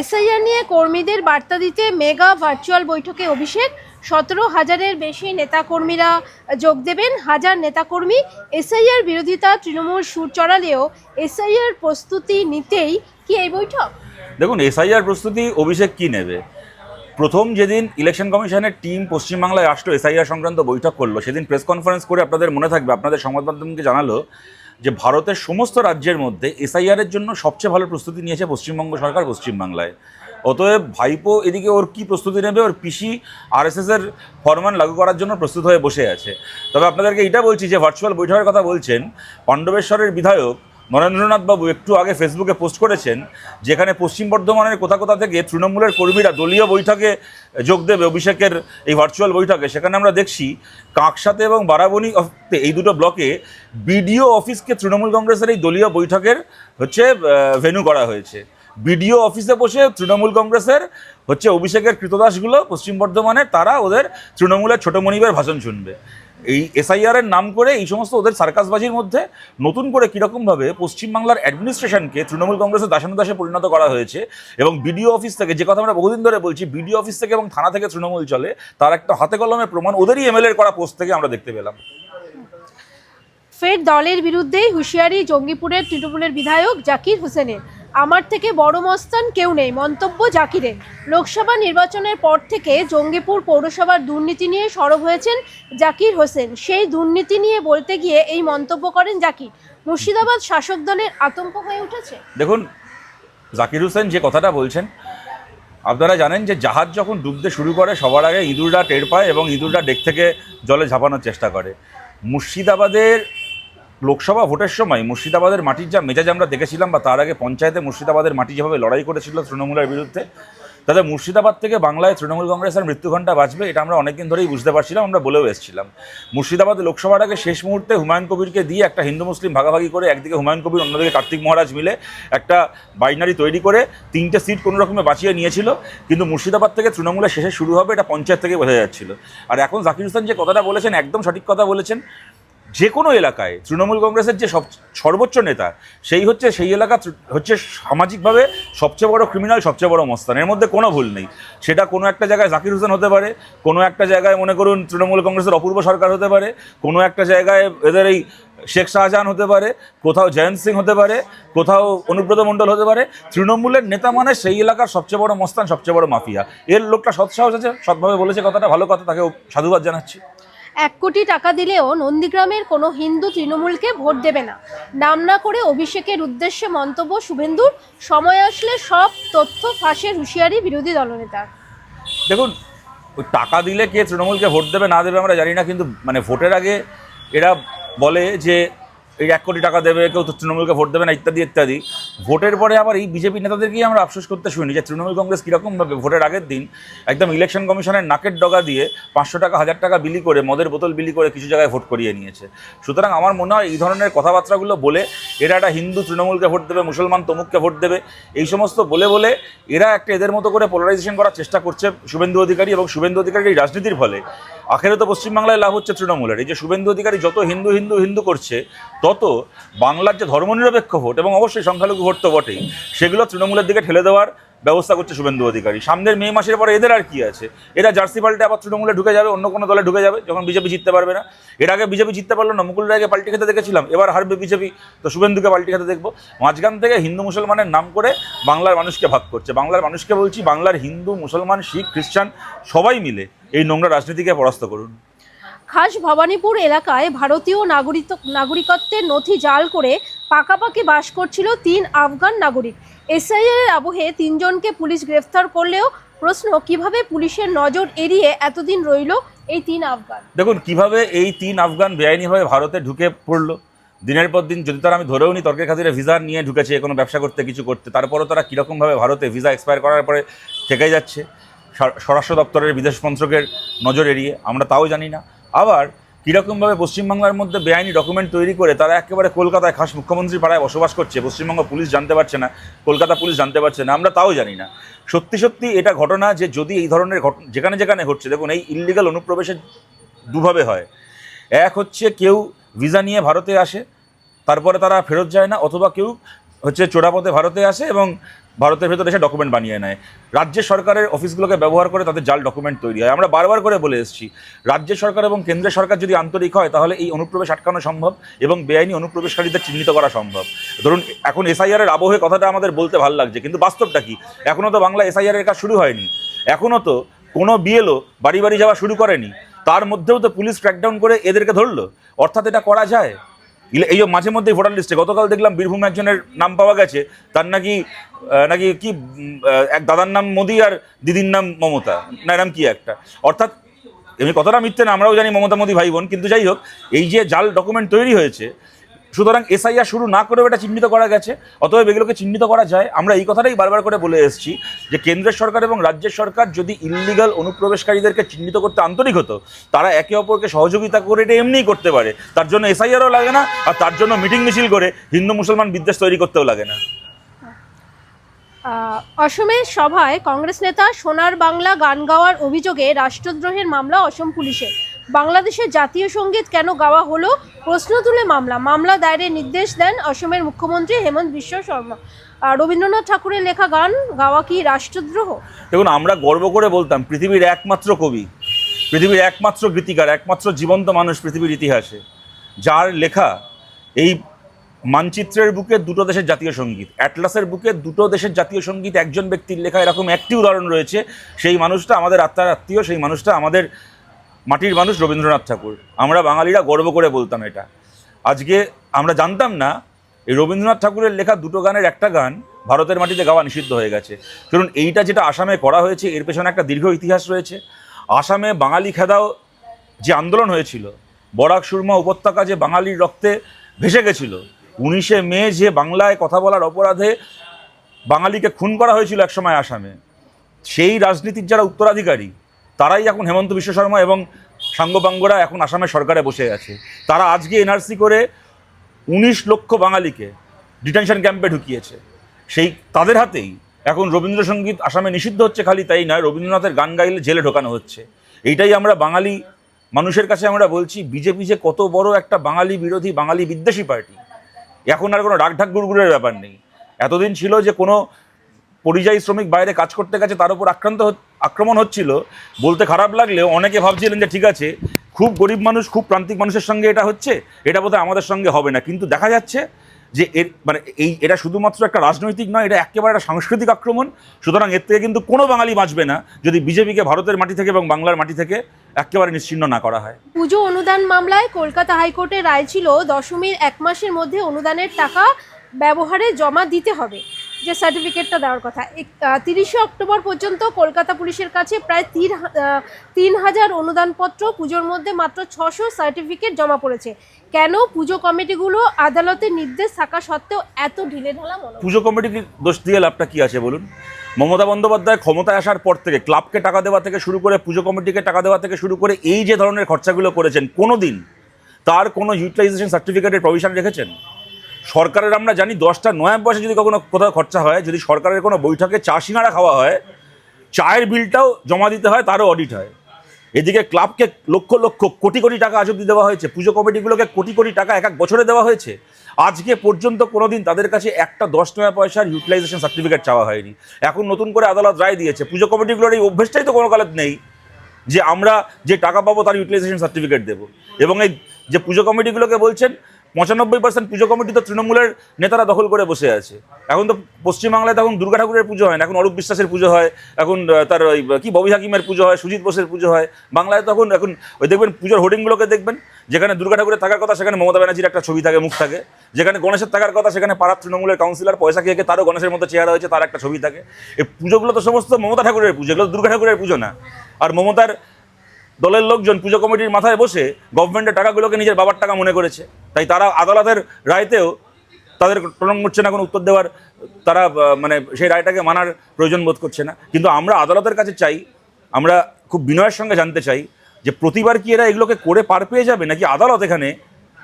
SIR নিয়ে কর্মীদের বার্তা দিতে মেগা ভার্চুয়াল বৈঠকে অভিষেক। সতেরো হাজারের বেশি নেতাকর্মীরা যোগ দেবেন। হাজার নেতাকর্মী এসআইআর বিরোধিতা তৃণমূল সুর চড়ালেও এসআইআর প্রস্তুতি নিতেই কি এই বৈঠক? দেখুন, এসআইআর প্রস্তুতি অভিষেক কি নেবে? প্রথম যেদিন ইলেকশন কমিশনের টিম পশ্চিমবাংলায় রাষ্ট্র এসআইআর সংক্রান্ত বৈঠক করল, সেদিন প্রেস কনফারেন্স করে আপনাদের মনে থাকবে, আপনাদের সংবাদ মাধ্যমকে জানালো যে ভারতের সমস্ত রাজ্যের মধ্যে এসআইআরের জন্য সবচেয়ে ভালো প্রস্তুতি নিয়েছে পশ্চিমবঙ্গ সরকার পশ্চিমবাংলায়। অতএব ভাইপো এদিকে ওর কি প্রস্তুতি নেবে, ওর পিসি এস এসের ফরমান লাগু করার জন্য প্রস্তুত হয়ে বসে আছে। তবে আপনাদেরকে এটা বলছি যে ভার্চুয়াল বৈঠকের কথা বলছেন, পাণ্ডবেশ্বরের বিধায়ক নরেন্দ্রনাথ বাবু একটু আগে ফেসবুকে পোস্ট করেছেন, যেখানে পশ্চিম বর্ধমানের কোথা কোথা থেকে তৃণমূলের কর্মীরা দলীয় বৈঠকে যোগ দেবে, অভিষেকের এই ভার্চুয়াল বৈঠকে। সেখানে আমরা দেখছি কাকসাতে এবং বারাবণী এই দুটো ব্লকে বিডিও অফিসকে তৃণমূল কংগ্রেসের এই দলীয় বৈঠকের হচ্ছে ভেনু করা হয়েছে। বিডিও অফিসে বসে তৃণমূল কংগ্রেসের হচ্ছে অভিষেকের কৃতদাসগুলো পশ্চিম বর্ধমানে তারা ওদের তৃণমূলের ছোট মনিবের ভাষণ শুনবে। এই এসআইআর এর নাম করে এই সমস্ত ওদের সার্কাসবাজির মধ্যে নতুন করে কীরকমভাবে পশ্চিমবাংলার অ্যাডমিনিস্ট্রেশনকে তৃণমূল কংগ্রেসের দাসানুদাসে পরিণত করা হয়েছে এবং বিডিও অফিস থেকে, যে কথা আমরা বহুদিন ধরে বলছি বিডিও অফিস থেকে এবং থানা থেকে তৃণমূল চলে, তার একটা হাতে কলমে প্রমাণ, ওদেরই এমএলএ করা পোস্ট থেকে আমরা দেখতে পেলাম। ফের দলের বিরুদ্ধেই হুঁশিয়ারি জঙ্গিপুরের তৃণমূলের বিধায়ক জাকির হোসেনের। আমার থেকে বড় মস্তান কেউ নেই, মন্তব্য জাকিরের। লোকসভা নির্বাচনের পর থেকে জঙ্গিপুর পৌরসভার দুর্নীতি নিয়ে সরব হয়েছেন জাকির হোসেন। সেই দুর্নীতি নিয়ে বলতে গিয়ে এই মন্তব্য করেন জাকির। মুর্শিদাবাদ শাসক দলের আতঙ্ক হয়ে উঠেছে? দেখুন, জাকির হোসেন যে কথাটা বলছেন, আপনারা জানেন যে জাহাজ যখন ডুবতে শুরু করে, সবার আগে ইঁদুররা টের পায় এবং ইঁদুররা ডেক থেকে জলে ঝাঁপানোর চেষ্টা করে। মুর্শিদাবাদের লোকসভা ভোটের সময় মুর্শিদাবাদের মাটির যা মেজাজ আমরা দেখেছিলাম বা তার আগে পঞ্চায়েতে মুর্শিদাবাদের মাটি যেভাবে লড়াই করেছিল তৃণমূলের বিরুদ্ধে, তাতে মুর্শিদাবাদ থেকে বাংলায় তৃণমূল কংগ্রেসের মৃত্যুঘণ্টা বাঁচবে এটা আমরা অনেকদিন ধরেই বুঝতে পারছিলাম, আমরা বলেও এসেছিলাম। মুর্শিদাবাদ লোকসভার আগে শেষ মুহূর্তে হুমায়ুন কবিরকে দিয়ে একটা হিন্দু মুসলিম ভাগাভাগি করে একদিকে হুমায়ুন কবির, অন্যদিকে কার্তিক মহারাজ মিলে একটা বাইনারি তৈরি করে তিনটে সিট কোনো রকমে বাঁচিয়ে নিয়েছিল। কিন্তু মুর্শিদাবাদ থেকে তৃণমূলের শেষে শুরু হবে এটা পঞ্চায়েত থেকে বোঝা যাচ্ছিল। আর এখন জাকির হোসেন যে কথাটা বলেছেন, একদম সঠিক কথা বলেছেন। যে কোনো এলাকায়, তৃণমূল কংগ্রেসের যে সব সর্বোচ্চ নেতা, সেই হচ্ছে, সেই এলাকা হচ্ছে সামাজিকভাবে সবচেয়ে বড় ক্রিমিনাল সবচেয়ে বড় মস্তান। এর মধ্যে কোনো ভুল নেই। সেটা কোনো একটা জায়গায় জাকির হোসেন হতে পারে, কোনো একটা জায়গায় মনে করুন তৃণমূল কংগ্রেসের অপূর্ব সরকার হতে পারে, কোনো একটা জায়গায় এদের এই শেখ শাহজাহান হতে পারে, কোথাও জয়ন্ত সিং হতে পারে, কোথাও অনুব্রত মণ্ডল হতে পারে। তৃণমূলের নেতা মানে সেই এলাকার সবচেয়ে বড় মস্তান, সবচেয়ে বড় মাফিয়া। এর লোকটা সৎসাহস আছে, সৎভাবে বলেছে কথাটা, ভালো কথা তাকে সাধুবাদ জানাচ্ছি। এক কোটি টাকা দিলেও নন্দীগ্রামের কোনো হিন্দু তৃণমূলকে ভোট দেবে না। নাম না করে অভিষেকের উদ্দেশ্যে মন্তব্য শুভেন্দুর। সময় আসলে সব তথ্য ফাঁসের হুঁশিয়ারি বিরোধী দলনেতার। দেখুন ওই টাকা দিলে কে তৃণমূলকে ভোট দেবে না দেবে আমরা জানি না, কিন্তু মানে ভোটের আগে এরা বলে যে এই এক কোটি টাকা দেবে, কেউ তো তৃণমূলকে ভোট দেবে না, ইত্যাদি ইত্যাদি। ভোটের পরে আবার এই বিজেপি নেতাদেরকেই আমরা আফসোস করতে শুনি যে তৃণমূল কংগ্রেস কীরকমভাবে ভোটের আগের দিন একদম ইলেকশন কমিশনের নাকের ডগা দিয়ে পাঁচশো টাকা, হাজার টাকা বিলি করে, মদের বোতল বিলি করে কিছু জায়গায় ভোট করিয়ে নিয়েছে। সুতরাং আমার মনে হয় এই ধরনের কথাবার্তাগুলো বলে এরা একটা হিন্দু তৃণমূলকে ভোট দেবে, মুসলমান তমুককে ভোট দেবে, এই সমস্ত বলে বলে এরা একটা এদের মতো করে পোলারাইজেশন করার চেষ্টা করছে শুভেন্দু অধিকারী এবং শুভেন্দু অধিকারীর এই রাজনীতির ফলে। আখেরে তো পশ্চিমবাংলায় লাভ হচ্ছে তৃণমূলের। এই যে শুভেন্দু অধিকারী যত হিন্দু হিন্দু হিন্দু করছে, তত বাংলার যে ধর্মনিরপেক্ষ ভোট এবং অবশ্যই সংখ্যালঘু ভোট তো বটেই, সেগুলো তৃণমূলের দিকে ঠেলে দেওয়ার ব্যবস্থা করছে শুভেন্দু অধিকারী। সামনের মে মাসের পরে এদের আর কি আছে? এরা জার্সি পাল্টে আবার তৃণমূলে ঢুকে যাবে, অন্য কোনো দলে ঢুকে যাবে, যখন বিজেপি জিততে পারবে না। এর আগে বিজেপি জিততে পারল না, মুকুল রায়কে পাল্টি খেতে দেখেছিলাম, এবার হারবে বিজেপি, তো শুভেন্দুকে পাল্টি খেতে দেখব। মাঝখান থেকে হিন্দু মুসলমানের নাম করে বাংলার মানুষকে ভাগ করছে। বাংলার মানুষকে বলছি, বাংলার হিন্দু, মুসলমান, শিখ, খ্রিস্টান সবাই মিলে এই নোংরা রাজনীতিকে পরাস্ত করুন। খাস ভবানীপুর এলাকায় ভারতীয় নাগরিক নাগরিকত্বের নথি জাল করে পাকাপাকি বাস করছিল তিন আফগান নাগরিক। এসআইআর আবহে তিনজনকে পুলিশ গ্রেফতার করলেও প্রশ্ন কীভাবে পুলিশের নজর এড়িয়ে এতদিন রইল এই তিন আফগান? দেখুন কীভাবে এই তিন আফগান বেআইনিভাবে ভারতে ঢুকে পড়ল। দিনের পর দিন যদি তারা আমি ধরেও নি তর্কের খাতিরে ভিসা নিয়ে ঢুকেছে কোনো ব্যবসা করতে কিছু করতে তারপরও তারা কীরকমভাবে ভারতে ভিসা এক্সপায়ার করার পরে থেকে যাচ্ছে। স্বরাষ্ট্র দপ্তরের বিদেশ মন্ত্রকের নজর এড়িয়ে, আমরা তাও জানি না। আবার, কীরকমভাবে পশ্চিমবাংলার মধ্যে বেআইনি ডকুমেন্ট তৈরি করে তারা একেবারে কলকাতায় খাস মুখ্যমন্ত্রী পাড়ায় বসবাস করছে, পশ্চিমবঙ্গ পুলিশ জানতে পারছে না, কলকাতা পুলিশ জানতে পারছে না, আমরা তাও জানি না। সত্যি সত্যি এটা ঘটনা যে যদি এই ধরনের ঘটনা যেখানে যেখানে ঘটছে, দেখুন, এই ইলিগাল অনুপ্রবেশের দুভাবে হয়। এক হচ্ছে কেউ ভিসা নিয়ে ভারতে আসে, তারপরে তারা ফেরত যায় না, অথবা কেউ হচ্ছে চোরাপথে ভারতে আসে এবং ভারতের ভেতরে এসে ডকুমেন্ট বানিয়ে নেয়। রাজ্য সরকারের অফিসগুলোকে ব্যবহার করে তাদের জাল ডকুমেন্ট তৈরি হয়। আমরা বারবার করে বলে এসেছি, রাজ্য সরকার এবং কেন্দ্রের সরকার যদি আন্তরিক হয়, তাহলে এই অনুপ্রবেশ আটকানো সম্ভব এবং বেআইনি অনুপ্রবেশকারীদের চিহ্নিত করা সম্ভব। ধরুন, এখন এসআইআর এর আবহে কথাটা আমাদের বলতে ভালো লাগছে, কিন্তু বাস্তবটা কি? এখনও তো বাংলা এসআইআর এর কাজ শুরু হয়নি। এখনও তো কোনো বিএলও বাড়ি বাড়ি যাওয়া শুরু করেনি। তার মধ্যেও তো পুলিশ ক্র্যাকডাউন করে এদেরকে ধরলো। অর্থাৎ এটা করা যায়? এই যে মাঝে মধ্যে ভোটার লিস্টে গতকাল দেখলাম বীরভূম একজনের নাম পাওয়া গেছে, তার নাকি নাকি কি এক দাদার নাম মোদী আর দিদির নাম মমতা, না এরম কি একটা। অর্থাৎ এমনি কতটা মিথ্যে না, আমরাও জানি মমতা মোদি ভাই বোন, কিন্তু যাই হোক, এই যে জাল ডকুমেন্ট তৈরি হয়েছে সুতরাং এসআইআর শুরু না করেও এটা চিহ্নিত করা গেছে, অতএব এগুলোকে চিহ্নিত করা যায়। আমরা এই কথাটাই বারবার করে বলে এসেছি যে কেন্দ্রের সরকার এবং রাজ্যের সরকার যদি ইল্লিগাল অনুপ্রবেশকারীদেরকে চিহ্নিত করতে আন্তরিক হতো, তারা একে অপরকে সহযোগিতা করে এটা এমনিই করতে পারে। তার জন্য এসআইআরও লাগে না, আর তার জন্য মিটিং মিছিল করে হিন্দু মুসলমান বিদ্বেষ তৈরি করতেও লাগে না। অসমের সভায় কংগ্রেস নেতা সোনার বাংলা গান গাওয়ার অভিযোগে রাষ্ট্রদ্রোহের মামলা অসম পুলিশের। বাংলাদেশের জাতীয় সংগীত কেন গাওয়া হলো? প্রশ্ন তুলে মামলা। মামলা দায়েরের নির্দেশ দেন অসমের মুখ্যমন্ত্রী হেমন্ত বিশ্ব শর্মা। আহ, রবীন্দ্রনাথ ঠাকুরের লেখা গান গাওয়া কি রাষ্ট্রদ্রোহ? দেখুন আমরা গর্ব করে বলতাম পৃথিবীর একমাত্র কবি পৃথিবীর একমাত্র গীতিকার একমাত্র জীবন্ত মানুষ পৃথিবীর ইতিহাসে যার লেখা এই মানচিত্রের বুকে দুটো দেশের জাতীয় সংগীত অ্যাটলাসের বুকে দুটো দেশের জাতীয় সংগীত একজন ব্যক্তির লেখা এরকম একটি উদাহরণ রয়েছে সেই মানুষটা আমাদের আত্মার আত্মীয় সেই মানুষটা আমাদের মাটির মানুষ রবীন্দ্রনাথ ঠাকুর। আমরা বাঙালিরা গর্ব করে বলতাম এটা। আজকে আমরা জানতাম না, এই রবীন্দ্রনাথ ঠাকুরের লেখা দুটো গানের একটা গান ভারতের মাটিতে গাওয়া নিষিদ্ধ হয়ে গেছে। কারণ এইটা যেটা আসামে করা হয়েছে, এর পেছনে একটা দীর্ঘ ইতিহাস রয়েছে। আসামে বাঙালি খেদাও যে আন্দোলন হয়েছিল, বরাক সুরমা উপত্যকা যে বাঙালির রক্তে ভেসে গেছিল, উনিশে মে যে বাংলায় কথা বলার অপরাধে বাঙালিকে খুন করা হয়েছিল একসময় আসামে, সেই রাজনীতির যারা উত্তরাধিকারী তারাই এখন হেমন্ত বিশ্ব শর্মা এবং সাঙ্গপাঙ্গরা এখন আসামের সরকারে বসে আছে। তারা আজকে এনআরসি করে উনিশ লক্ষ বাঙালিকে ডিটেনশন ক্যাম্পে ঢুকিয়েছে। সেই তাদের হাতেই এখন রবীন্দ্রসঙ্গীত আসামে নিষিদ্ধ হচ্ছে খালি তাই নয়, রবীন্দ্রনাথের গান গাইলে জেলে ঢোকানো হচ্ছে। এইটাই আমরা বাঙালি মানুষের কাছে আমরা বলছি, বিজেপি যে কত বড় একটা বাঙালি বিরোধী, বাঙালি বিদ্বেষী পার্টি। এখন আর কোনো ডাকঢাক গুড়গুড়ের ব্যাপার নেই। এতদিন ছিল যে কোনো পরিযায়ী শ্রমিক বাইরে কাজ করতে গেছে, তার উপর আক্রান্ত আক্রমণ হচ্ছিল। বলতে খারাপ লাগলেও অনেকে ভাবছিলেন যে ঠিক আছে, খুব গরিব মানুষ, খুব প্রান্তিক মানুষের সঙ্গে এটা হচ্ছে, এটা বোধহয় আমাদের সঙ্গে হবে না। কিন্তু দেখা যাচ্ছে যে এর মানে এই, এটা শুধুমাত্র একটা রাজনৈতিক নয়, এটা একেবারে একটা সাংস্কৃতিক আক্রমণ। সুতরাং এর থেকে কিন্তু কোনো বাঙালি বাঁচবে না, যদি বিজেপিকে ভারতের মাটি থেকে এবং বাংলার মাটি থেকে একেবারে নিশ্চিন্ন না করা হয়। পুজো অনুদান মামলায় কলকাতা হাইকোর্টের রায় ছিল দশমীর এক মাসের মধ্যে অনুদানের টাকা ব্যবহারে জমা দিতে হবে। যে সার্টিফিকেটটা দেওয়ার কথা। তিরিশে অক্টোবর পর্যন্ত কলকাতা পুলিশের কাছে প্রায় তিন তিন হাজার অনুদানপত্র, পুজোর মধ্যে মাত্র ছশো সার্টিফিকেট জমা পড়েছে। কেন পুজো কমিটিগুলো আদালতের নির্দেশ থাকা সত্ত্বেও এত ঢিলে ঢালা মনে পুজো কমিটিকে দোষ দিয়ে লাভটা কি আছে বলুন? মমতা বন্দ্যোপাধ্যায় ক্ষমতায় আসার পর থেকে ক্লাবকে টাকা দেওয়া থেকে শুরু করে পুজো কমিটিকে টাকা দেওয়া থেকে শুরু করে এই যে ধরনের খরচাগুলো করেছেন কোনো দিন তার কোনো ইউটিলাইজেশন সার্টিফিকেটের প্রভিশন রেখেছেন? সরকারের আমরা জানি দশটা নয় পয়সা যদি কখনো কোথাও খরচা হয়, যদি সরকারের কোনো বৈঠকে চা সিঙ্গারা খাওয়া হয়, চায়ের বিলটাও জমা দিতে হয়, তারও অডিট হয়। এদিকে ক্লাবকে লক্ষ লক্ষ কোটি কোটি টাকা আজ অব্দি দেওয়া হয়েছে। পুজো কমিটিগুলোকে কোটি কোটি টাকা এক এক বছরে দেওয়া হয়েছে। আজকে পর্যন্ত কোনোদিন তাদের কাছে একটা দশ টাকা পয়সার ইউটিলাইজেশন সার্টিফিকেট চাওয়া হয়নি। এখন নতুন করে আদালত রায় দিয়েছে। পুজো কমিটিগুলোর এই অভ্যেসটাই তো কোনো কালে নেই যে আমরা যে টাকা পাবো তার ইউটিলাইজেশন সার্টিফিকেট দেবো। এবং এই যে পুজো কমিটিগুলোকে বলছেন পঁচানব্বই পার্সেন্ট পুজো কমিটি তো তৃণমূলের নেতারা দখল করে বসে আছে। এখন তো পশ্চিমবাংলায় তখন দুর্গা ঠাকুরের পুজো হয় না, এখন অরূপ বিশ্বাসের পুজো হয়, এখন তার ওই, কি, ববি হাকিমের পুজো হয়, সুজিত বোসের পুজো হয়। বাংলায় তখন এখন ওই দেখবেন পুজোর হোর্ডিংগুলোকে দেখবেন, যেখানে দুর্গা ঠাকুরের থাকার কথা সেখানে মমতা ব্যানার্জির একটা ছবি থাকে, মুখ থাকে। যেখানে গণেশের থাকার কথা সেখানে পাড়ার তৃণমূলের কাউন্সিলর পয়সা খেয়ে তারও গণেশের মতো চেহারা হয়েছে, তার একটা ছবি থাকে। এই পুজোগুলো তো সমস্ত মমতা ঠাকুরের পুজো, এগুলো দুর্গা ঠাকুরের পুজো না। আর মমতার দলের লোকজন পুজো কমিটির মাথায় বসে গভর্নমেন্টের টাকাগুলোকে নিজের বাবার টাকা মনে করেছে। তাই তারা আদালতের রায়তেও তাদের প্রণাম করছে না, কোনো উত্তর দেওয়ার, তারা মানে সেই রায়টাকে মানার প্রয়োজন বোধ করছে না। কিন্তু আমরা আদালতের কাছে চাই, আমরা খুব বিনয়ের সঙ্গে জানতে চাই যে প্রতিবার কি এরা এগুলোকে করে পার পেয়ে যাবে? নাকি আদালত এখানে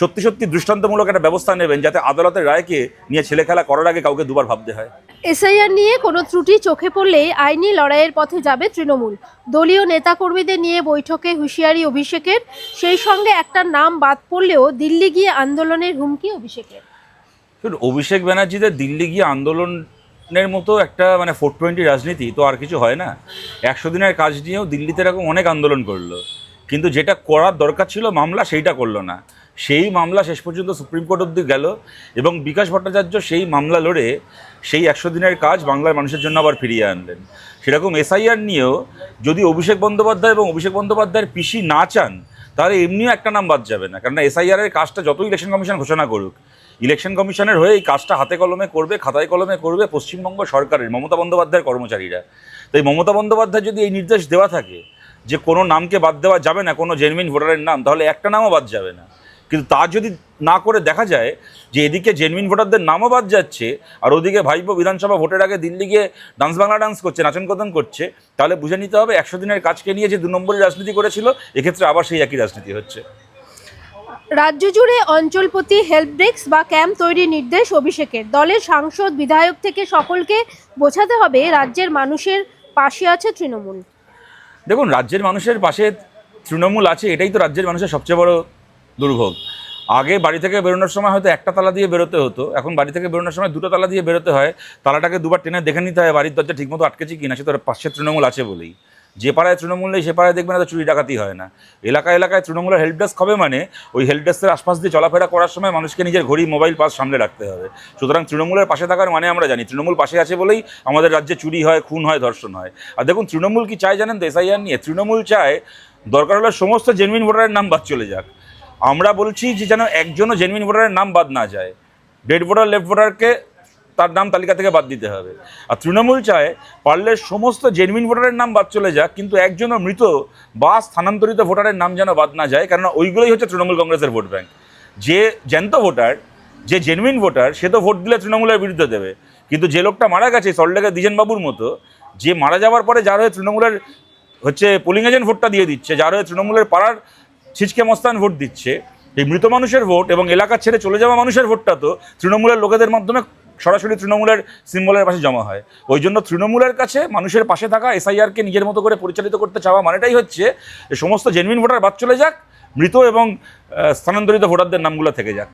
সত্যি সত্যি দৃষ্টান্তমূলক একটা ব্যবস্থা নেবেন যাতে আদালতের রায়কে নিয়ে ছেলে খেলা করার আগে কাউকে দুবার ভাবতে হয়। এসআইআর নিয়ে কোনো ত্রুটি চোখে পড়লে আইনি লড়াইয়ের পথে যাবে তৃণমূল। দলীয় নেতাকর্মীদের নিয়ে বৈঠকে হুঁশিয়ারি অভিষেকের সেই সঙ্গে একটা নাম বাদ পড়লেও দিল্লি গিয়ে আন্দোলনের হুমকি অভিষেকের। অভিষেক ব্যানার্জিদের দিল্লি গিয়ে আন্দোলন দিনের মতো একটা মানে ফোর টোয়েন্টি রাজনীতি তো আর কিছু হয় না। একশো দিনের কাজ নিয়েও দিল্লিতে এরকম অনেক আন্দোলন করল। কিন্তু যেটা করার দরকার ছিল মামলা সেইটা করল না। সেই মামলা শেষ পর্যন্ত সুপ্রিম কোর্ট অব্দি গেল এবং বিকাশ ভট্টাচার্য সেই মামলা লড়ে সেই একশো দিনের কাজ বাংলার মানুষের জন্য আবার ফিরিয়ে আনলেন। সেরকম এসআইআর নিয়েও যদি অভিষেক বন্দ্যোপাধ্যায় এবং অভিষেক বন্দ্যোপাধ্যায়ের পিসি না চান, তাহলে এমনিও একটা নাম বাদ যাবে না। কারণ এসআইআর এর কাজটা যত ইলেকশন কমিশন ঘোষণা করুক, ইলেকশন কমিশনের হয়ে এই কাজটা হাতে কলমে করবে, খাতায় কলমে করবে পশ্চিমবঙ্গ সরকারের, মমতা বন্দ্যোপাধ্যায়ের কর্মচারীরা। তাই মমতা বন্দ্যোপাধ্যায় যদি এই নির্দেশ দেওয়া থাকে যে কোনো নামকে বাদ দেওয়া যাবে না, কোনো জেনুইন ভোটারের নাম, তাহলে একটা নামও বাদ যাবে না। কিন্তু তা যদি না করে দেখা যায় যে এদিকে জেনুইন ভোটারদের নামও বাদ যাচ্ছে আর ওদিকে ভাইপো বিধানসভা ভোটের আগে দিল্লি গিয়ে ডান্স বাংলা ডান্স করছে নাচন কদন করছে তাহলে বুঝে নিতে হবে একশো দিনের কাজকে নিয়ে যে দু নম্বরের রাজনীতি করেছিল এক্ষেত্রে আবার সেই একই রাজনীতি হচ্ছে। রাজ্য জুড়ে অঞ্চলপতি হেল্প ডেস্ক বা ক্যাম্প তৈরির নির্দেশ অভিষেকের। দলের সাংসদ বিধায়ক থেকে সকলকে বোঝাতে হবে রাজ্যের মানুষের পাশে আছে তৃণমূল। দেখুন রাজ্যের মানুষের পাশে তৃণমূল আছে এটাই তো রাজ্যের মানুষের সবচেয়ে বড় দুর্ভোগ। আগে বাড়ি থেকে বেরোনোর সময় হয়তো একটা তালা দিয়ে বেরোতে হতো, এখন বাড়ি থেকে বেরোনোর সময় দুটো তালা দিয়ে বেরোতে হয়। তালাটাকে দুবার টেনে দেখে নিতে হয় বাড়ির দরজা ঠিকমতো আটকেছে কিনা, সে তো পাশে তৃণমূল আছে বলেই। যে পাড়ায় তৃণমূল নেই, সে পাড়ায় দেখবে না তো চুরি ডাকাতি হয় না। এলাকায় এলাকায় তৃণমূলের হেল্প ডেস্ক হবে মানে ওই হেল্প ডেস্কের আশপাশ দিয়ে চলাফেরা করার সময় মানুষকে নিজের ঘড়ি মোবাইল পাস সামনে রাখতে হবে। সুতরাং তৃণমূলের পাশে থাকার মানে আমরা জানি, তৃণমূল পাশে আছে বলেই আমাদের রাজ্যে চুরি হয়, খুন হয়, ধর্ষণ হয়। আর দেখুন, তৃণমূল কি চায় জানেন তো এসআইআর নিয়ে? তৃণমূল চায়, দরকার হলে সমস্ত জেনুইন ভোটারের নাম বাদ চলে যাক। আমরা বলছি যে যেন একজনও জেনুইন ভোটারের নাম বাদ না যায়। ডেড ভোটার লেফট ভোটারকে তার নাম তালিকা থেকে বাদ দিতে হবে। আর তৃণমূল চায় পারলে সমস্ত জেনুইন ভোটারের নাম বাদ চলে যাক, কিন্তু একজনও মৃত বা স্থানান্তরিত ভোটারের নাম যেন বাদ না যায় কারণ ওইগুলোই হচ্ছে তৃণমূল কংগ্রেসের ভোট ব্যাঙ্ক যে জ্যান্ত ভোটার যে জেনুইন ভোটার সে তো ভোট দিলে তৃণমূলের বিরুদ্ধে দেবে। কিন্তু যে লোকটা মারা গেছে সল্টলেকের দ্বিজেনবাবুর মতো, যে মারা যাওয়ার পরে যার হয়ে তৃণমূলের হচ্ছে পোলিং এজেন্ট ভোটটা দিয়ে দিচ্ছে, যার হয়ে তৃণমূলের পাড়ার ছিচকে মস্তান ভোট দিচ্ছে। এই মৃত মানুষের ভোট এবং এলাকা ছেড়ে চলে যাওয়া মানুষের ভোটটা তো তৃণমূলের লোকেদের মাধ্যমে সরাসরি তৃণমূলের সিম্বলের পাশে জমা হয়। ওই জন্য তৃণমূলের কাছে মানুষের পাশে থাকা এসআইআরকে নিজের মতো করে পরিচালিত করতে চাওয়া মানেটাই হচ্ছে সমস্ত জেনুইন ভোটার বাদ চলে যাক, মৃত এবং স্থানান্তরিত ভোটারদের নামগুলো থেকে যাক।